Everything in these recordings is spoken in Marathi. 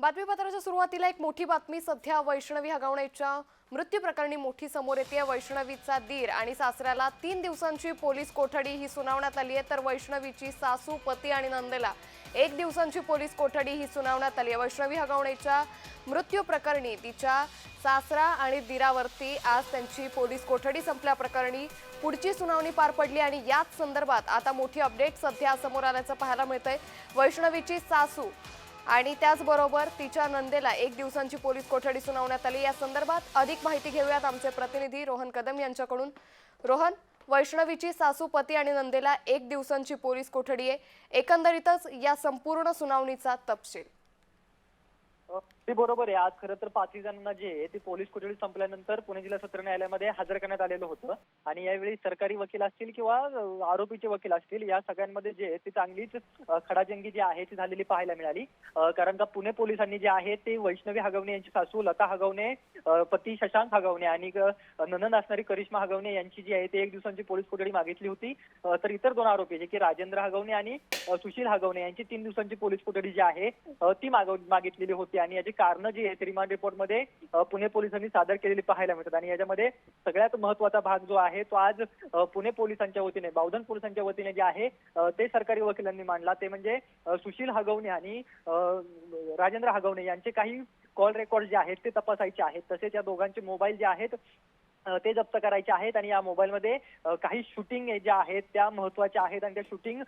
बातमीपत्राच्या सुरुवातीला एक मोठी बातमी. सध्या वैष्णवी हगवणेच्या मृत्यू प्रकरणी मोठी समोर येते. वैष्णवीचा दीर आणि सासऱ्याला तीन दिवसांची पोलीस कोठडी ही सुनावण्यात आली आहे. तर वैष्णवीची सासू पती आणि नंदेला एक दिवसांची पोलीस कोठडी ही सुनावण्यात आली आहे. वैष्णवी हगवणेच्या मृत्यू प्रकरणी तिच्या सासरा आणि दीरावरती आज त्यांची पोलीस कोठडी संपल्याप्रकरणी पुढची सुनावणी पार पडली आणि याच संदर्भात आता मोठी अपडेट सध्या समोर आल्याचं पाहायला मिळतंय. वैष्णवीची सासू आणि त्याचबरोबर तिच्या नंदेला एक दिवसांची पोलीस कोठडी सुनावण्यात आली. या संदर्भात अधिक माहिती घेऊयात आमचे प्रतिनिधी रोहन कदम यांच्याकडून. रोहन वैष्णवीची सासू पती आणि नंदेला एक दिवसांची पोलीस कोठडी आहे. एकंदरीतच या संपूर्ण सुनावणीचा तपशील. हो. ते बरोबर आहे. आज खरं तर पाचही जणांना जे आहे ते पोलीस कोठडी संपल्यानंतर पुणे जिल्हा सत्र न्यायालयामध्ये हजर करण्यात आलेलं होतं. आणि यावेळी सरकारी वकील असतील किंवा आरोपीचे वकील असतील या सगळ्यांमध्ये जे आहे ते चांगलीच खडाजंगी जी आहे ती झालेली पाहायला मिळाली. कारण का पुणे पोलिसांनी जे आहे ते वैष्णवी हगवणे यांची सासू लता हगवणे पती शशांक हगवणे आणि ननन असणारी करिश्मा हगवणे यांची जी आहे ते एक दिवसांची पोलीस कोठडी मागितली होती. तर इतर दोन आरोपी जे की राजेंद्र हगवणे आणि सुशील हगवणे यांची तीन दिवसांची पोलीस कोठडी जी आहे ती मागव मागितलेली होती. आणि याची कारणं जी आहेत रिमांड रिपोर्टमध्ये मध्ये पुणे पोलिसांनी सादर केलेली पाहायला मिळतात. आणि याच्यामध्ये सगळ्यात महत्त्वाचा भाग जो आहे तो आज पुणे पोलिसांच्या वतीने बावधन पोलिसांच्या वतीने जे आहे ते सरकारी वकिलांनी मांडला. ते म्हणजे सुशील हगवणे आणि राजेंद्र हगवणे यांचे काही कॉल रेकॉर्ड जे आहेत ते तपासायचे आहेत. तसेच या दोघांचे मोबाईल जे आहेत ते जप्त करायचे आहेत आणि या मोबाईलमध्ये काही शूटिंग ज्या आहेत त्या महत्त्वाच्या आहेत आणि त्या शूटिंग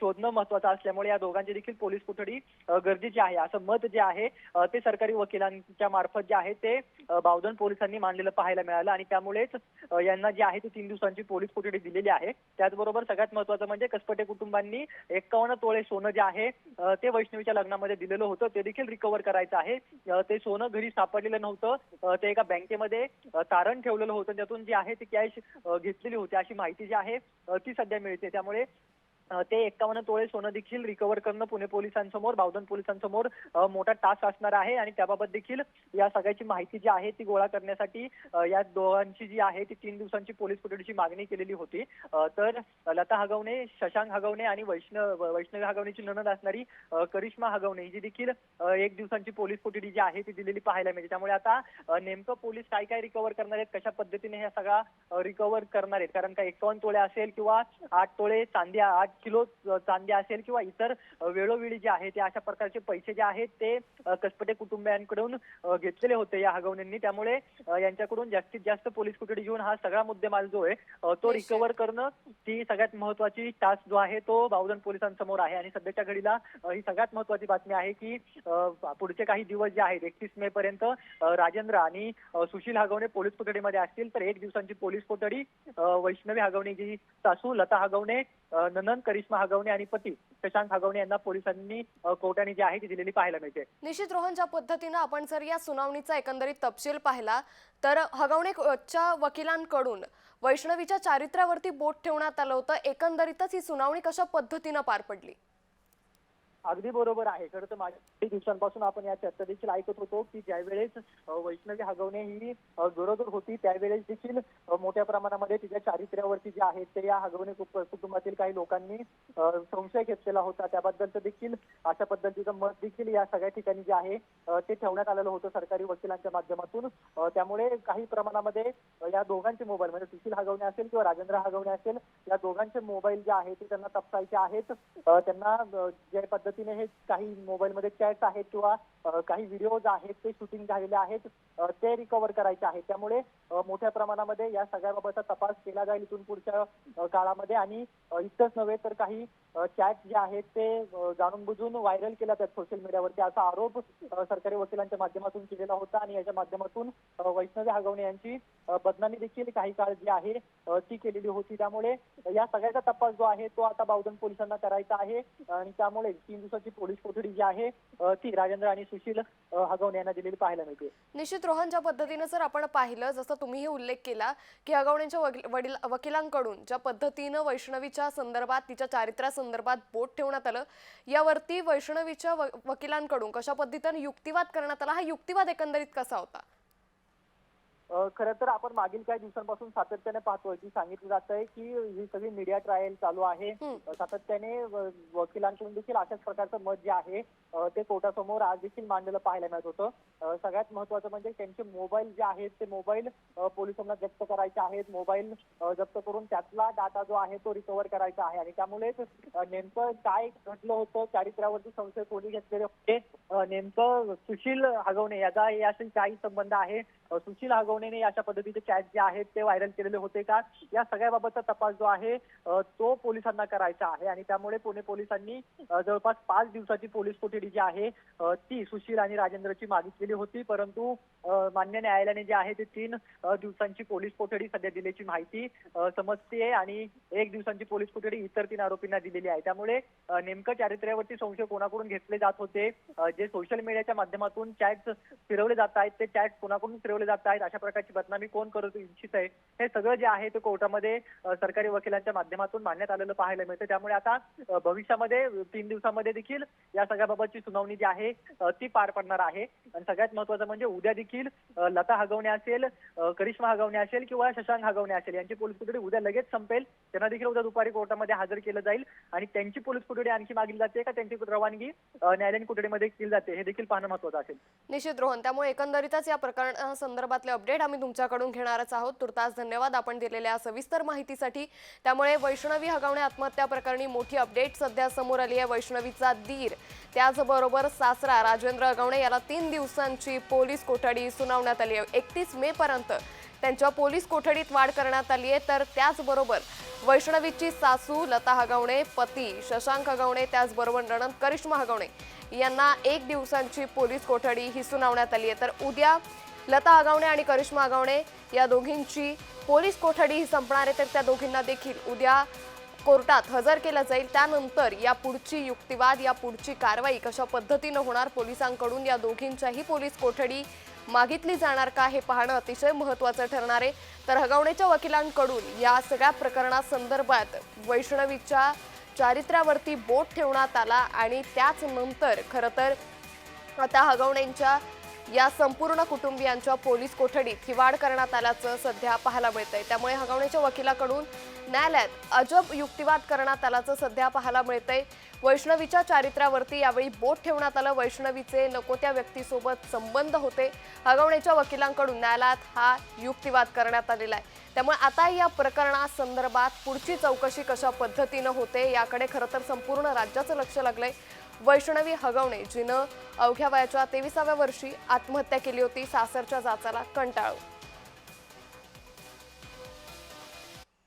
शोधणं महत्वाचं असल्यामुळे या दोघांची देखील पोलीस कोठडी गरजेची आहे. असं मत जे आहे ते सरकारी वकिलांच्या मार्फत जे आहे ते बावधन पोलिसांनी मांडलेलं पाहायला मिळालं आणि त्यामुळेच यांना जी आहे ती तीन दिवसांची पोलीस कोठडी दिलेली आहे. त्याचबरोबर सगळ्यात महत्वाचं म्हणजे कसपटे कुटुंबांनी एकावन्न तोळे सोनं जे आहे ते वैष्णवीच्या लग्नामध्ये दिलेलं होतं. ते देखील रिकव्हर करायचं आहे. ते सोनं घरी सापडलेलं नव्हतं. ते एका बँकेमध्ये तारण ठेवलेलं होतं. त्यातून जी आहे ती कॅश घेतलेली होती. अशी माहिती जी आहे ती सध्या मिळते. त्यामुळे ते एकावन्न तोळे सोनं देखील रिकव्हर करणं पुणे पोलिसांसमोर बावधन पोलिसांसमोर मोठा टास्क असणार आहे. आणि त्याबाबत देखील या सगळ्याची माहिती जी आहे ती गोळा करण्यासाठी या दोघांची जी आहे ती तीन दिवसांची पोलीस कोठडीची मागणी केलेली होती. तर लता हगवणे शशांक हगवणे आणि वैष्णव वैष्णवी हगवणेची ननद असणारी करिश्मा हगवणे जी देखील एक दिवसांची पोलीस कोठडी जी आहे ती दिलेली पाहायला मिळते. त्यामुळे आता नेमकं पोलीस काय काय रिकव्हर करणार आहेत कशा पद्धतीने ह्या सगळा रिकव्हर करणार आहेत? कारण का एकावन्न तोळे असेल किंवा आठ तोळे चांदी आठ किलो चांदी असेल किंवा इतर वेळोवेळी जे आहे ते अशा प्रकारचे पैसे जे आहेत ते कसपटे कुटुंबियांकडून घेतलेले होते या हगवण्यांनी त्यामुळे यांच्याकडून जास्तीत जास्त पोलीस कोठडी घेऊन हा सगळा मुद्देमाल जो आहे. तो. रिकव्हर करणं ती सगळ्यात महत्वाची टास्क जो आहे तो बावधन पोलिसांसमोर आहे. आणि सध्याच्या घडीला ही सगळ्यात महत्वाची बातमी आहे की पुढचे काही दिवस जे आहेत एकतीस मे पर्यंत राजेंद्र आणि सुशील हगवणे पोलीस कोठडीमध्ये असतील तर एक दिवसांची पोलीस कोठडी वैष्णवी हगवणेची सासू लता हगवणे अ, ननंद करिश्मा हगवणे आणि पती शशांक हगवणे यांना पोलिसांनी कोर्टाने जी आहे ती दिलेली पाहायला मिळते. निश्चित रोहन ज्या पद्धतीनं आपण जर या सुनावणीचा एकंदरीत तपशील पाहिला तर हगवणेच्या वकिलांकडून वैष्णवीच्या चारित्र्यावरती बोट ठेवण्यात आलं होतं. एकंदरीतच ही सुनावणी कशा पद्धतीनं पार पडली? अगदी बरोबर आहे. खरं तर मागील काही दिवसांपासून आपण या चर्चा देखील ऐकत होतो की ज्यावेळेस वैष्णवी हगवणे ही अ, गरोदर होती त्यावेळेस देखील मोठ्या प्रमाणामध्ये तिच्या चारित्र्यावरती जे आहे ते या हगवणे कुटुंबातील काही लोकांनी संशय घेतलेला होता. त्याबद्दलचं देखील अशा पद्धतीचं मत देखील या सगळ्या ठिकाणी जे आहे ते ठेवण्यात आलेलं होतं सरकारी वकिलांच्या माध्यमातून. त्यामुळे काही प्रमाणामध्ये या दोघांचे मोबाईल म्हणजे सुशील हगवणे असेल किंवा राजेंद्र हगवणे असेल या दोघांचे मोबाईल जे आहे ते त्यांना तपासायचे आहेत. त्यांना जे ज्या पद्धतीने हे काही मोबाईलमध्ये चॅट्स आहेत किंवा काही व्हिडिओज आहेत ते शूटिंग झालेले आहेत ते रिकव्हर करायचे आहेत. त्यामुळे मोठ्या प्रमाणामध्ये या सगळ्याबाबतचा तपास केला जाईल इथून पुढच्या काळामध्ये. आणि इतकंच नव्हे तर काही चॅट जे आहेत ते जाणून बुजून व्हायरल केल्या जातात सोशल मीडियावरती. असा आरोप सरकारी वकिलांच्या माध्यमातून केलेला होता आणि याच्या माध्यमातून वैष्णवी हगवणे यांची बदनामी देखील काही काळ जी आहे ती केलेली होती. त्यामुळे या सगळ्याचा तपास जो आहे तो आता बावधन पोलिसांना करायचा आहे. आणि त्यामुळे तीन दिवसाची पोलीस कोठडी जी आहे ती राजेंद्र आणि सुशील हगवणे यांना दिलेली पाहायला मिळते. निश्चित रोहन ज्या पद्धतीने जर आपण पाहिलं जसं तुम्हीही उल्लेख केला की हगवण्यांच्या वडील वकिलांकडून ज्या पद्धतीनं वैष्णवीच्या संदर्भात तिच्या चारित्र्यासंदर्भात बोट ठेवण्यात आलं यावरती वैष्णवीच्या वकिलांकडून कशा पद्धतीनं युक्तिवाद करण्यात आला हा युक्तिवाद एकंदरीत कसा होता? खरं तर आपण मागील काही दिवसांपासून सातत्याने पाहतोय की सांगितलं जात आहे की ही सगळी मीडिया ट्रायल चालू आहे. सातत्याने वकिलांकडून देखील अशाच प्रकारचं मत जे आहे ते कोर्टासमोर आज देखील मांडलेलं पाहायला मिळत होतं. सगळ्यात महत्वाचं म्हणजे त्यांचे मोबाईल जे आहेत ते मोबाईल पोलिसांना जप्त करायचे आहेत. मोबाईल जप्त करून त्यातला डाटा जो आहे तो रिकव्हर करायचा आहे. आणि त्यामुळेच नेमकं काय घडलं होतं चारित्र्यावरती संशय कोणी घेतलेले होते नेमकं सुशील हगवणे याचा याशी काही संबंध आहे. सुशील हगवणेने अशा पद्धतीचे चॅट जे आहेत ते व्हायरल केलेले होते का? या सगळ्याबाबतचा तपास जो आहे तो पोलिसांना करायचा आहे आणि त्यामुळे पुणे पोलिसांनी जवळपास पाच दिवसाची पोलीस कोठडी जी आहे ती सुशील आणि राजेंद्रची मागितलेली होती. परंतु मान्य न्यायालयाने जे आहे ते तीन दिवसांची पोलीस कोठडी सध्या दिल्याची माहिती समजते आणि एक दिवसांची पोलीस कोठडी इतर तीन आरोपींना दिलेली आहे. त्यामुळे नेमकं चारित्र्यावरती संशय कोणाकडून घेतले जात होते? जे सोशल मीडियाच्या माध्यमातून चॅट फिरवले जात आहेत ते चॅट कोणाकडून फिरवले जात आहेत? अशा प्रकारची बदनामी कोण करू इच्छित आहे? हे सगळं जे आहे ते कोर्टामध्ये सरकारी वकिलांच्या माध्यमातून मांडण्यात आलेलं पाहायला मिळतं. त्यामुळे आता भविष्यामध्ये तीन दिवसामध्ये देखील या सगळ्याबाबतची सुनावणी जी आहे ती पार पडणार आहे. आणि सगळ्यात महत्वाचं म्हणजे उद्या देखील लता हगवणे असेल करिश्मा हगवणे असेल किंवा शशांक हगवणे असेल यांची पोलीस कोठडी उद्या लगेच संपेल. त्यांना देखील उद्या दुपारी कोर्टामध्ये हजर केलं जाईल. आणि त्यांची पोलीस कोठडी आणखी मागली जाते का? त्यांची रवानगी न्यायालयीन कोठडीमध्ये केली जाते हे देखील पाहणं महत्वाचं असेल. निश्चित रोहन. त्यामुळे एकंदरीतच या प्रकरणासंदर्भातले अपडेट आम्ही तुमच्याकडून घेणारच आहोत. तुर्तास धन्यवाद आपण दिलेल्या सविस्तर माहितीसाठी. त्यामुळे वैष्णवी हगवणे आत्महत्या प्रकरणी मोठी अपडेट सध्या समोर आली आहे. वैष्णवीचा दीर. त्याचबरोबर सासरा राजेंद्र हगवणे याला तीन दिवसांची पोलीस कोठडी सुनावण्यात आली आहे. एकतीस मे पर्यंत त्यांच्या पोलीस कोठडीत वाढ करण्यात आली आहे. तर त्याचबरोबर वैष्णवीची सासू लता हगवणे पती शशांक हगवणे त्याचबरोबर नणंद करिश्मा हगवणे यांना एक दिवसांची पोलीस कोठडी ही सुनावण्यात आली आहे. तर उद्या लता आगावणे आणि करिश्मा आगावणे या दोघींची पोलीस कोठडी ही संपणार आहे तर त्या दोघींना देखील उद्या कोर्टात हजर केलं जाईल. त्यानंतर या पुढची युक्तिवाद या पुढची कारवाई कशा पद्धतीनं होणार पोलिसांकडून या दोघींच्याही पोलीस कोठडी मागितली जाणार का हे पाहणं अतिशय महत्त्वाचं ठरणार आहे. तर हगवणेच्या वकिलांकडून या सगळ्या प्रकरणासंदर्भात वैष्णवीच्या चारित्र्यावरती बोट ठेवण्यात आला आणि त्याच नंतर खरं तर आता हगवणेंच्या या संपूर्ण कुटुंबियांच्या पोलीस कोठडीत हिवाड करण्यात आल्याचं सध्या पाहायला मिळतंय. त्यामुळे हगवणेच्या वकिलाकडून न्यायालयात अजब युक्तिवाद करण्यात आल्याचं सध्या पाहायला मिळतंय. वैष्णवीच्या चारित्र्यावरती यावेळी बोट ठेवण्यात आलं. वैष्णवीचे नको त्या व्यक्तीसोबत संबंध होते. हगवणेच्या वकिलांकडून न्यायालयात हा युक्तिवाद करण्यात आलेला आहे. त्यामुळे आता या प्रकरणासंदर्भात पुढची चौकशी कशा पद्धतीनं होते याकडे खरं तर संपूर्ण राज्याचं लक्ष लागलंय. वैष्णवी हगवणे जिनं अवघ्या वयाच्या तेविसाव्या वर्षी आत्महत्या केली होती सासरच्या जाचाला कंटाळून.